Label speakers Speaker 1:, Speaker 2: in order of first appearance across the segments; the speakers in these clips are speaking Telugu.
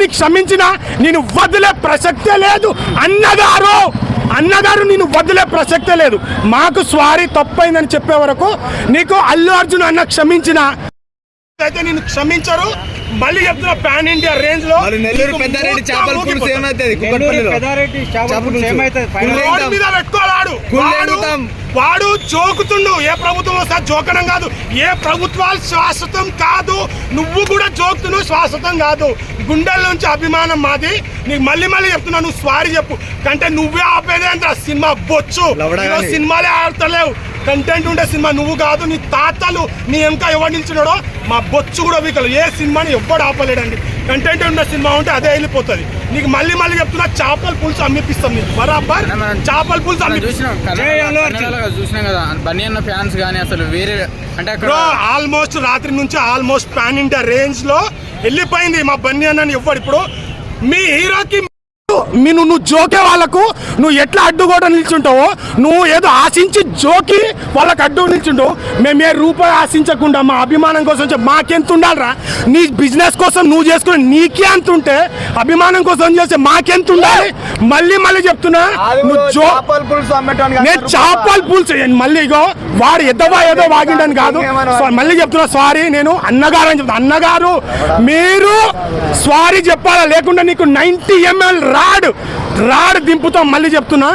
Speaker 1: నీకు క్షమించినా నేను వదిలే ప్రసక్తే లేదు. అన్నగారు అన్నగారు నేను వదిలే ప్రసక్తే లేదు. మాకు స్వారీ తప్పైందని చెప్పే వరకు నీకు అల్లు అర్జున్ అన్న క్షమించిన అయితే నేను క్షమించరు. మళ్ళీ చెప్తున్నా పాన్ ఇండియా
Speaker 2: రేంజ్లో నెల్లూరు పెద్దారెడ్డి చేపల. పులుసు
Speaker 1: మీద వాడు. వాడు జోకుతుండు. ఏ ప్రభుత్వం వస్తా జోకడం కాదు. ఏ ప్రభుత్వాలు శాశ్వతం కాదు. నువ్వు కూడా జోకుతున్నావు శాశ్వతం కాదు. గుండెల నుంచి అభిమానం మాది. నీకు మళ్ళీ మళ్ళీ చెప్తున్నా నువ్వు స్వారీ చెప్పు. కంటే నువ్వే ఆపేదే అంటే ఆ సినిమా బొచ్చు. సినిమాలే ఆడతలేవు. కంటెంట్ ఉండే సినిమా నువ్వు కాదు. నీ తాతలు నీ ఇంకా ఎవరు నిల్చున్నాడో మా బొచ్చు కూడా వీకలు. ఏ సినిమాని ఎవ్వడు ఆపలేడండి. కంటెంట్ ఉండే సినిమా ఉంటే అదే వెళ్ళిపోతుంది. నీకు మళ్ళీ మళ్ళీ చెప్తున్నా చేపల పులుసు అమ్మిపిస్తాం నీకు. బరాబర్?
Speaker 3: అన్న,
Speaker 1: చేపల పులుసు
Speaker 3: చూసినాం కదా బన్నీ అన్న ఫ్యాన్స్ కానీ అసలు వేరే అంటే
Speaker 1: ఆల్మోస్ట్ రాత్రి నుంచి ఆల్మోస్ట్ పాన్ ఇండియా రేంజ్లో వెళ్ళిపోయింది మా బన్నీ అన్నని ఎవ్వడు ఇప్పుడు. మీ హీరోకి మీ నువ్వు నువ్వు జోకే వాళ్ళకు నువ్వు ఎట్లా అడ్డు కూడా నిల్చుంటావో నువ్వు ఏదో ఆశించి జోకి వాళ్ళకి అడ్డు నిల్చుంటావు. మేము ఏ రూపాయి ఆశించకుండా మా అభిమానం కోసం మాకెంత ఉండాలిరా? నీ బిజినెస్ కోసం నువ్వు చేసుకుని నీకే అంత ఉంటే అభిమానం కోసం చేస్తే మాకెంత ఉండాలి? మళ్ళీ మళ్ళీ చెప్తున్నా నువ్వు నేను చేపల పులుసు మళ్ళీ ఇగో వాడు ఎద్దవా ఏదో వాగిండని కాదు. మళ్ళీ చెప్తున్నా సారీ నేను అన్నగారు అని చెప్తున్నా. అన్నగారు మీరు సారీ చెప్పాలా? లేకుండా నీకు నైన్టీ ఎంఎల్ రాడ్ రాడ్ దింపుతాం. మళ్ళీ చెప్తున్నా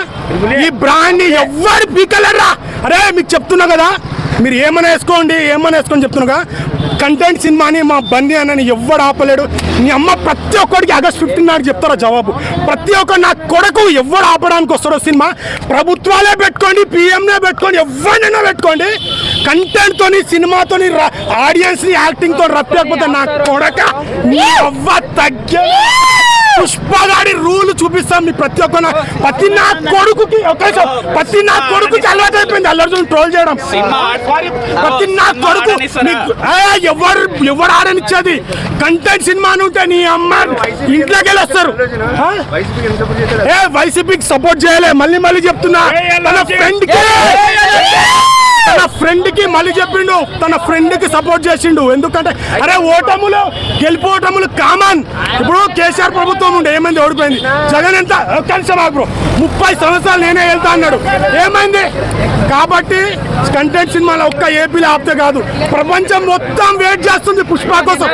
Speaker 1: ఈ బ్రాండ్ ఎవ్వరు పీకలేరా అరే మీకు చెప్తున్నా కదా మీరు ఏమైనా వేసుకోండి ఏమైనా వేసుకోండి చెప్తున్నాగా కంటెంట్ సినిమాని మా బండి అని ఎవ్వడు ఆపలేడు. నీ అమ్మ ప్రతి ఒక్కడికి ఆగస్ట్ ఫిఫ్టీన్ నాడు చెప్తారా జవాబు? ప్రతి ఒక్క నా కొడుకు ఎవడు ఆపడానికి వస్తాడో సినిమా? ప్రభుత్వాలే పెట్టుకోండి పిఎంనే పెట్టుకోండి ఎవరినైనా పెట్టుకోండి. కంటెంట్తోని సినిమాతోని ఆడియన్స్ని యాక్టింగ్ రప్పకపోతే నా కొడక నీ అవ్వ తగ్గ. పుష్పగాడి రూల్ చూపిస్తాం మీ ప్రతి ఒక్క ప్రతి నా కొడుకుకి ఒక ప్రతి నా కొడుకుకి అలవాటు అల్లర్జున్ ట్రోల్ చేయడం ప్రతి నా కొడుకు ఎవరు ఎవరు ఆడనిచ్చేది కంటెంట్ సినిమా అని ఉంటే నీ అమ్మ ఇంట్లోకి వెళ్ళి వస్తారు ఆ? ఏ వైసీపీకి సపోర్ట్ చేయలే మళ్ళీ మళ్ళీ చెప్తున్నా తన ఫ్రెండ్కి తన ఫ్రెండ్కి మళ్ళీ చెప్పిండు. తన ఫ్రెండ్కి సపోర్ట్ చేసిండు. ఎందుకంటే అరే ఓటములు గెలిపోటములు కామన్. ఇప్పుడు కేసీఆర్ ప్రభుత్వం ఉండే ఏమైంది? ఓడిపోయింది. జగన్ ఎంత? ఆగు బ్రో. ముప్పై సంవత్సరాలు నేనే వెళ్తా అన్నాడు. ఏమైంది? కాబట్టి కంటెంట్ సినిమాలో ఒక్క ఏపీలో ఆపితే కాదు. ప్రపంచం మొత్తం వెయిట్ చేస్తుంది పుష్ప కోసం.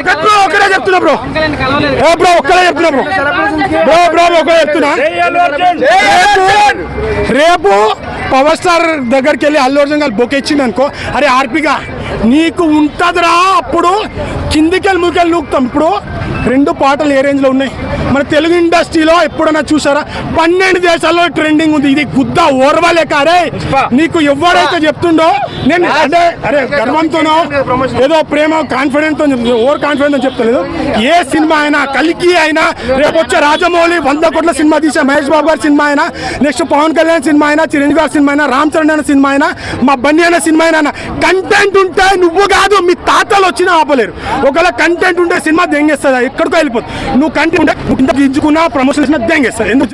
Speaker 1: ఒక బ్రో ఒకటే చెప్తున్నా బ్రో. ఏ బ్రో ఒక్కడే చెప్తున్నా బ్రో. బ్రో బ్రో ఒకటే చెప్తున్నా. రేపు పవర్ స్టార్ దగ్గరికి వెళ్ళి అల్లు అర్జున్ గారు బొకే ఇచ్చింది అనుకో అరే ఆర్పిగా నీకు ఉంటుందిరా. అప్పుడు కిందికి వెళ్ళి ముకెళ్ళి నూకుతాం. ఇప్పుడు రెండు పాటలు ఏ రేంజ్లో ఉన్నాయి? మన తెలుగు ఇండస్ట్రీలో ఎప్పుడైనా చూసారా? పన్నెండు దేశాల్లో ట్రెండింగ్ ఉంది. ఇది గుద్ద ఓర్వలేక. అరే నీకు ఎవరైతే చెప్తుండో నేను అదే అరే గర్వంతోనో ఏదో ప్రేమ కాన్ఫిడెంట్తో చెప్తుంది ఓవర్ కాన్ఫిడెంట్ అని చెప్తలేదు. ఏ సినిమా అయినా కలికి అయినా రేపు వచ్చే రాజమౌళి వంద కోట్ల సినిమా తీసే మహేష్ బాబు గారి సినిమా అయినా నెక్స్ట్ పవన్ కళ్యాణ్ సినిమా అయినా చిరంజీవి గారి సినిమా అయినా రామ్ చరణ్ అనే సినిమా అయినా మా బన్నీ అనే సినిమా అయినా కంటెంట్ ఉంటే నువ్వు కాదు మీ తాతలు వచ్చినా ఆపలేరు. ఒకవేళ కంటెంట్ ఉంటే సినిమా దెంగేస్తుంది ఎక్కడికో వెళ్ళిపోతుంది. నువ్వు కంటెంట్ ఉంటే నువ్వు కింద దించుకున్నా ప్రమోషన్ దెంగేస్తుంది. ఎందుకు